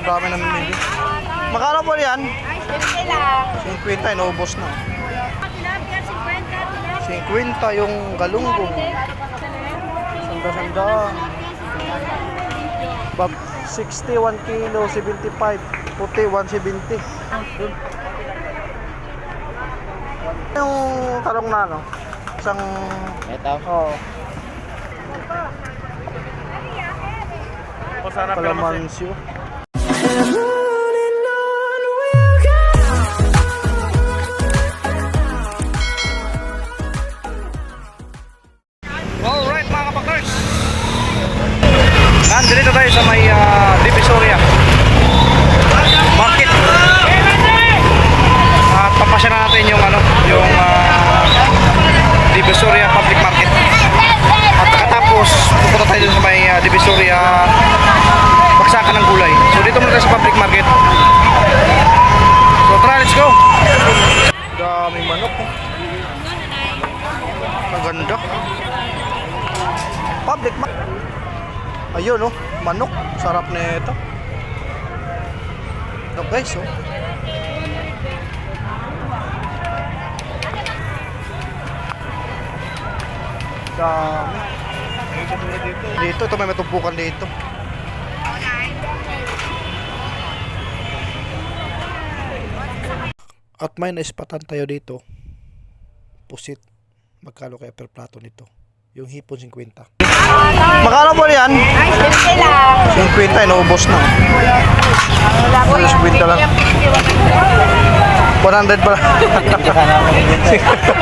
Dami na namimili. Magkano po yan? Ay, lang. 50, inubos na. Tilapia, 50. 50 yung galunggong. Sanda-sanda. Bab 60, 1 kilo, 75. Puti, 170. Yung talong na, no? Isang... Ito. Oo. O sana Kalamansi. Alright mga kapakers. Nandito tayo sa may uh, Divisoria Market. At papasya natin yung ano, yung ah, Divisoria Public Market. At pagkatapos, pupunta tayo dun sa may ah, Divisoria Baksakan ng Gulay. So dito muna tayo sa public market. So tara, let's go! Daming manok. Maganda. Public market. Ayun oh, manok. Sarap na ito. Ito guys oh. Dami. Dito, ito may matumpukan dito. At may naispatan tayo dito. Pusit. Magkano kaya per plato nito? Yung hipon 50. Magkano po yan? Ay, 50 lang. 50, inuubos na. Wala po Alas, 50 lang. 100 pala. Marami pa. Saka ito.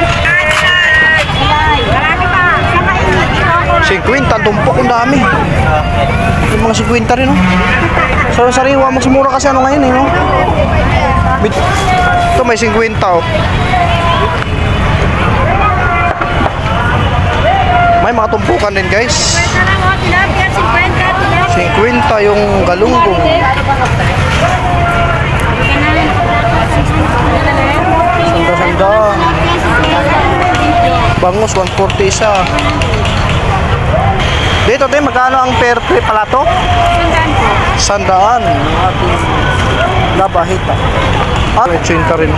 50, tumpok ang dami. Yung mga 50 rin, no? So, sariwa, mas mura kasi ano ngayon, eh, no? Ito may 50, oh. May mga tumpukan din, guys. Ito lang o, tilapia, 50. Tilapia. 50 yung galunggong. Sanda-sanda. Bangus, 140 isa. Dito, tayo, magkano ang per per palato? Sandaan. Ang ating labahita. Ah, may 80 rin.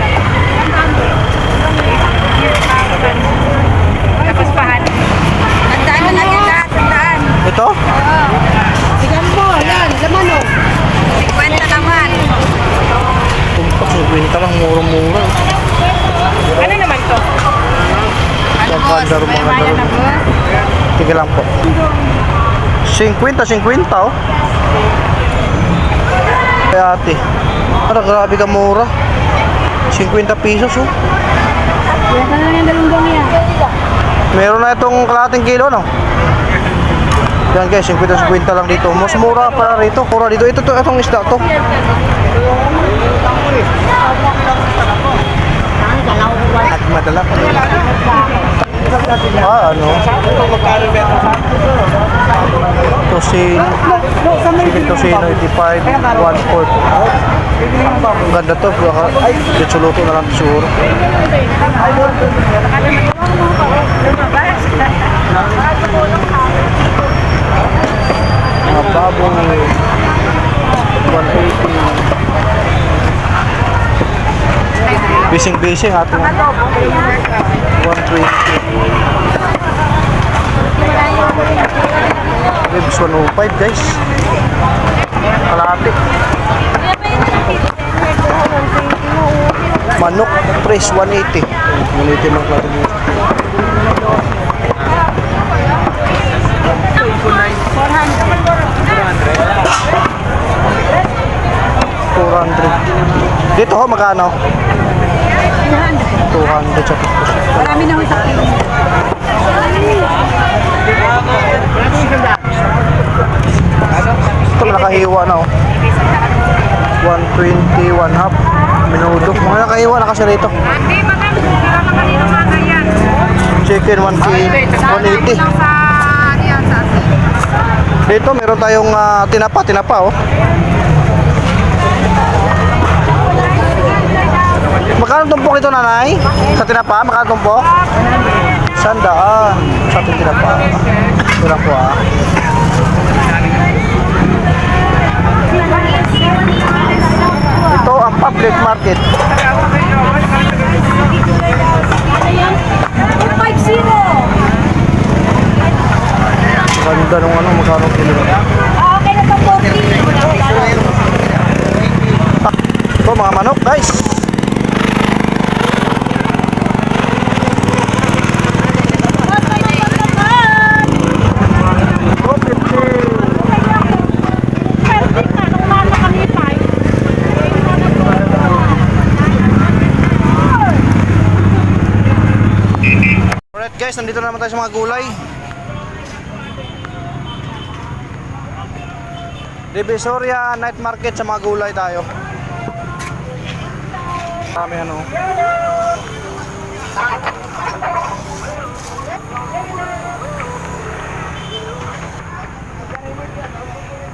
Tapos pahan. Tandaan mo lang yan lahat. Tandaan. Ito? Tingnan mo. Yan. Laman o. 50 naman. Tumpak, 50 lang. Mura-mura. Ano naman to? Ano May mga bayan na boss? Tige lang po. 50, 50 oh. Ay ate. Ano, grabe ka mura. 50 pesos oh. Yan ka lang yung dalunggong yan. Meron na itong kalating kilo, no? Yan guys, 50-50 lang dito. Mas mura para rito. Mura dito. Ito to, itong isda to. At madala. Ah, ano? Chicken tosino, 85, 1 Ang ganda to. Baka, dito luto na lang siguro. Mga babong 180. Bising-bising ating 120. Ribs 105 guys. Kalahati. Manok, price 180. 180 lang klaro mo. Dito ho, magkano? 200 sa puspos. Marami na sa kilo. Ito nakahiwa na oh. 120, 1 half. Minuto. Mga nakahiwa na kasi rito. Hindi, madam. Hindi ka makalino mga yan. Chicken 1 kg, Sana mo 180. lang sa, ano yan, sa Dito meron tayong ah, tinapa, tinapa oh. ito nanay? Sa tinapa, makatumpok? Sandaan. Sa tinapa. Ito lang po ah. Ito ang public market. Nandito na naman tayo sa mga gulay. Divisoria Night Market sa mga gulay tayo. Kami ano.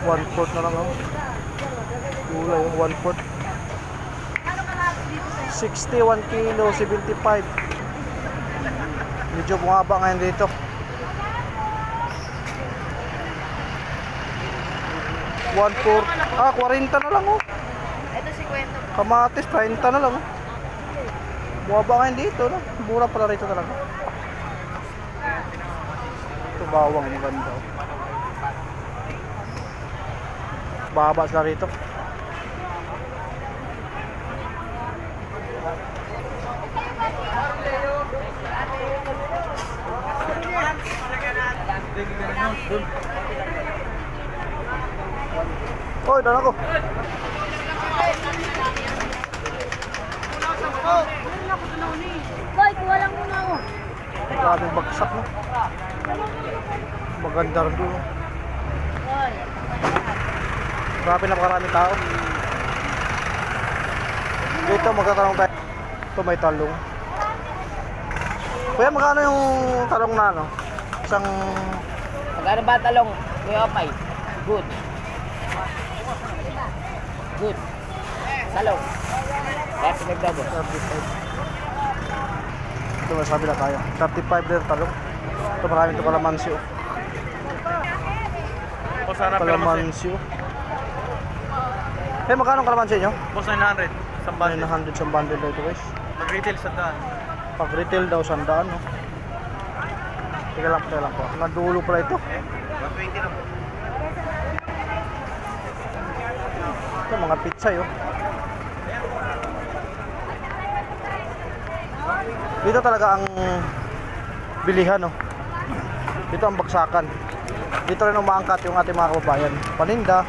One fourth na lang oh. Gulay oh, one fourth. 61 kilo, 75. Medyo bumaba ngayon dito. One fourth. Ah, 40 na lang oh. Ito si Kwento. Kamatis, 30 na lang. oh. Bumaba ngayon dito, no? Mura pala rito talaga. Ito bawang maganda. oh. Baba sila rito. Hoy, doon ako. Boy, kuha lang muna ako. Grabing bagsak no. Maganda rin doon. Boy. Grabe napakarami tao. Dito magkakaroon tayo. Ito may talong. Kuya, magkano yung talong na ano? Isang Magkano ba talong? Kuya Opay? Good. Good. Talong. Kaya pinagdabo. 35. Ito masabi na tayo. 35 din talong. Ito maraming ito kalamansi oh. Naman Kalamansi oh. Eh, magkano ang kalamansi nyo? Boss, 900. Isang bundle. 900 sa bundle daw ito guys. Mag-retail sa daan. Pag retail daw, sandaan, no? Teka lang, teka lang po. Nadulo pala ito. 120 na po. Ito, mga pizza, yun. Dito talaga ang bilihan, no? Dito ang baksakan. Dito rin umaangkat yung ating mga kababayan. Paninda.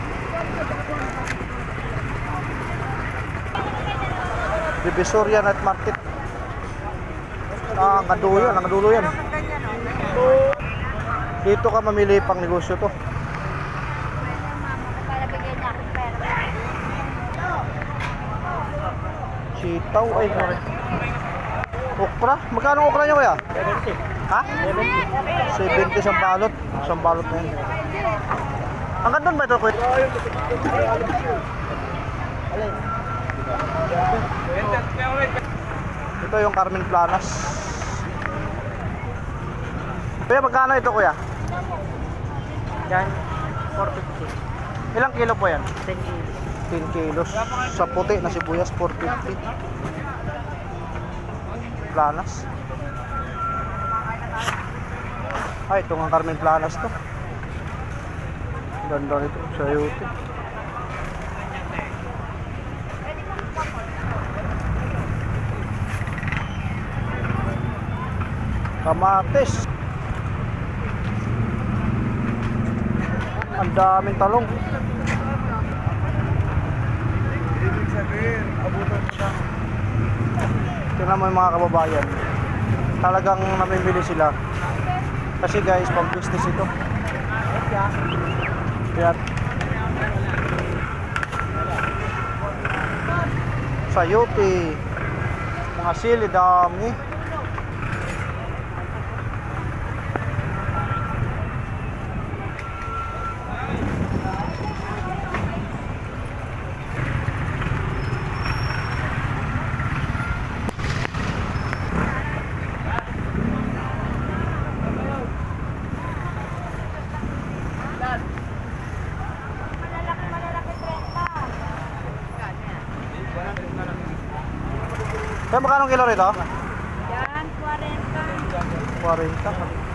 Divisoria Night Market. Ah, ang kadulo yan, ang kadulo yan. Dito ka mamili pang negosyo to. Niya. Sitaw ay pare. Okra? Magkano ang okra niyo kuya? 70. Ha? 70 isang balot. Isang balot na yun. Hanggang doon ba ito kuya? Ito yung Carmen Planas. Kuya, magkano ito kuya? Yan. 450. Ilang kilo po yan? 10 kilos. 10 kilos. Sa puti na sibuyas, 450. Planas. Ay, ito nga Carmen Planas to. Ganda nito, sayuti. Kamatis. Ang daming talong. Ibig sabihin, abutan siya. Tingnan mo yung mga kababayan. Talagang namimili sila. Kasi guys, pang business ito. Kaya sayote, mga sili, dami. Kaya magkano kilo rito? Yan, 40. 40.